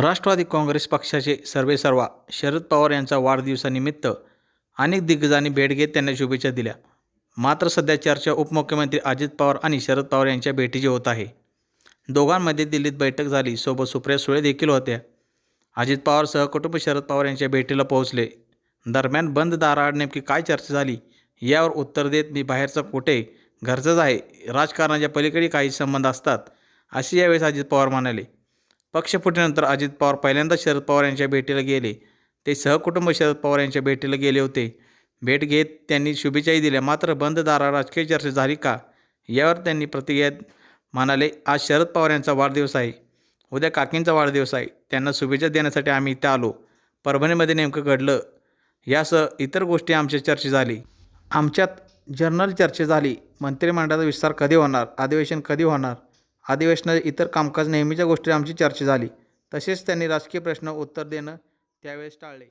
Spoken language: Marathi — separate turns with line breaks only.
राष्ट्रवादी काँग्रेस पक्षाचे सर्वेसर्वा शरद पवार यांचा वाढदिवसानिमित्त अनेक दिग्गजांनी भेट घेत त्यांना शुभेच्छा दिल्या. मात्र सध्या चर्चा उपमुख्यमंत्री अजित पवार आणि शरद पवार यांच्या भेटीची होत आहे. दोघांमध्ये दिल्लीत बैठक झाली. सोबत सुप्रिया सुळे देखील होत्या. अजित पवार सहकुटुंब शरद पवार यांच्या भेटीला पोहोचले. दरम्यान बंद दाराआड नेमकी काय चर्चा झाली यावर उत्तर देत मी बाहेरचा कुठे घरचंच आहे. राजकारणाच्या पलीकडे काही संबंध असतात असे यावेळेस अजित पवार म्हणाले. पक्षफुटीनंतर अजित पवार पहिल्यांदा शरद पवार यांच्या भेटीला गेले. ते सहकुटुंब शरद पवार यांच्या भेटीला गेले होते. भेट घेत त्यांनी शुभेच्छाही दिल्या. मात्र बंद दारा राजकीय चर्चा झाली का? यावर त्यांनी प्रतिक्रिया म्हणाले आज शरद पवार यांचा वाढदिवस आहे. उद्या काकींचा वाढदिवस आहे. त्यांना शुभेच्छा देण्यासाठी आम्ही इथे आलो. परभणीमध्ये नेमकं घडलं. यासह इतर गोष्टी आमच्या चर्चा झाली आमच्यात जर्नल चर्चा झाली मंत्रिमंडळाचा विस्तार कधी होणार? अधिवेशन कधी होणार? अधिवेशनात इतर कामकाज नेहमीच्या गोष्टी आमची चर्चा झाली. तसेच त्यांनी राजकीय प्रश्न उत्तर देणं त्यावेळेस टाळले.